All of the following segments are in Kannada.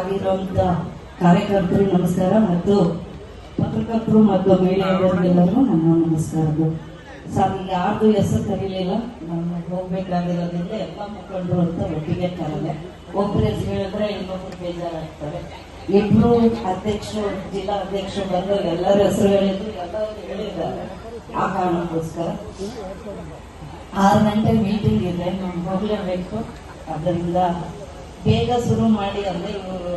ಆಗಿರುವಂತ ಕಾರ್ಯಕರ್ತರು ನಮಸ್ಕಾರ ಮತ್ತು ಪತ್ರಕರ್ತರು ಮತ್ತು ಮಹಿಳೆಯರಿಗೆಲ್ಲರೂ ನನ್ನ ನಮಸ್ಕಾರಗಳು. ಸರ್ ಈಗ ಯಾರ್ದು ಹೆಸರು ಕರೀಲಿಲ್ಲ ನಾನು ಹೋಗ್ಬೇಕಾಗಿರೋದ್ರಿಂದ ಎಲ್ಲ ಮುಖಂಡರು ಅಂತ ಒಟ್ಟಿಗೆ ಕರಲೆ ಒಬ್ಬರು ಹೆಸರು ಹೇಳಿದ್ರೆ ಇನ್ನೊಬ್ರು ಬೇಜಾರಾಗ್ತಾರೆ. ಇಬ್ರು ಅಧ್ಯಕ್ಷರು, ಜಿಲ್ಲಾ ಅಧ್ಯಕ್ಷರು ಬಂದು ಎಲ್ಲರ ಹೆಸರು ಹೇಳಿದ್ರು, ಎಲ್ಲರೂ ಹೇಳಿದ್ದಾರೆ. ಆ ಕಾರಣಕ್ಕೋಸ್ಕರ ಆರು ಗಂಟೆ ಮೀಟಿಂಗ್ ಇದೆ, ನಾನು ಹೋಗ್ಲೇಬೇಕು. ಅದರಿಂದ ಬೇಗ ಶುರು ಮಾಡಿ ಅಂದ್ರೆ ಇವರು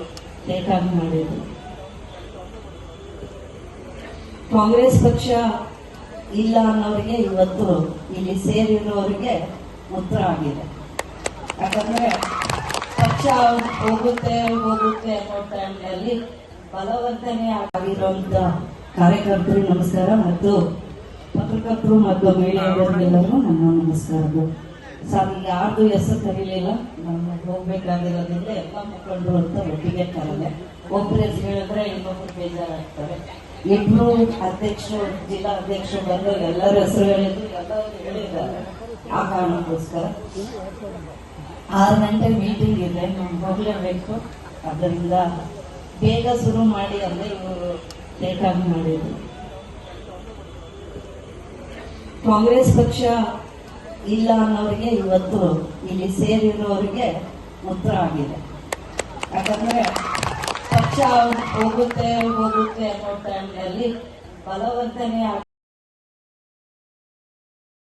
ಲೇಟಾಗಿ ಮಾಡಿದ್ರು. ಕಾಂಗ್ರೆಸ್ ಪಕ್ಷ ಇಲ್ಲ ಅನ್ನೋರಿಗೆ ಇವತ್ತು ಇಲ್ಲಿ ಸೇರಿರೋರಿಗೆ ಉತ್ತರ ಆಗಿದೆ. ಯಾಕಂದ್ರೆ ಪಕ್ಷ ಹೋಗುತ್ತೆ ಹೋಗುತ್ತೆ ಅನ್ನೋ ಟೈಮ್ನಲ್ಲಿ ಬಲವರ್ಧನೆ ಆಗಿರುವಂತ ಕಾರ್ಯಕರ್ತರು ನಮಸ್ಕಾರ ಮತ್ತು ಪತ್ರಕರ್ತರು ಮತ್ತು ಮೀಡಿಯಾದವರಿಗೆಲ್ಲರಿಗೂ ನನ್ನ ನಮಸ್ಕಾರಗಳು. ಸರ್ ಯಾರ್ದು ಹೆಸರು ಕರೀಲಿಲ್ಲ ನಮ್ಗೆ ಹೋಗ್ಬೇಕಾಗಿರೋದ್ರಿಂದ ಎಲ್ಲ ಮುಖಂಡರು ಅಂತ ಒಟ್ಟಿಗೆ ಕರಲೆ ಒಬ್ಬರು ಹೆಸರು ಹೇಳಿದ್ರೆ ಇನ್ನೊಬ್ರು ಬೇಜಾರಾಗ್ತಾರೆ. ಇಬ್ರು ಅಧ್ಯಕ್ಷರು ಜಿಲ್ಲಾ ಅಧ್ಯಕ್ಷರು ಬಂದು ಎಲ್ಲರ ಹೆಸರು ಹೇಳಿದ್ರು ಎಲ್ಲರೂ ಹೇಳಿದ್ದಾರೆ. ಆ ಕಾರಣಕ್ಕೋಸ್ಕರ. ಆರು ಗಂಟೆ ಮೀಟಿಂಗ್ ಇದೆ, ನಾನು ಹೋಗ್ಲೇಬೇಕು. ಅದರಿಂದ ಬೇಗ ಶುರು ಮಾಡಿ ಅಂದ್ರೆ ಇವರು ಲೇಟಾಗಿ ಮಾಡಿದ್ರು. ಕಾಂಗ್ರೆಸ್ ಪಕ್ಷ ಇಲ್ಲ ಅನ್ನೋರಿಗೆ ಇವತ್ತು ಇಲ್ಲಿ ಸೇರಿರೋರಿಗೆ ಉತ್ತರ ಆಗಿದೆ. ಯಾಕಂದ್ರೆ ಪಕ್ಷ ಹೋಗುತ್ತೆ ಹೋಗುತ್ತೆ ಅನ್ನೋ ಟೈಮ್ನಲ್ಲಿ ಬಲವಂತನೆ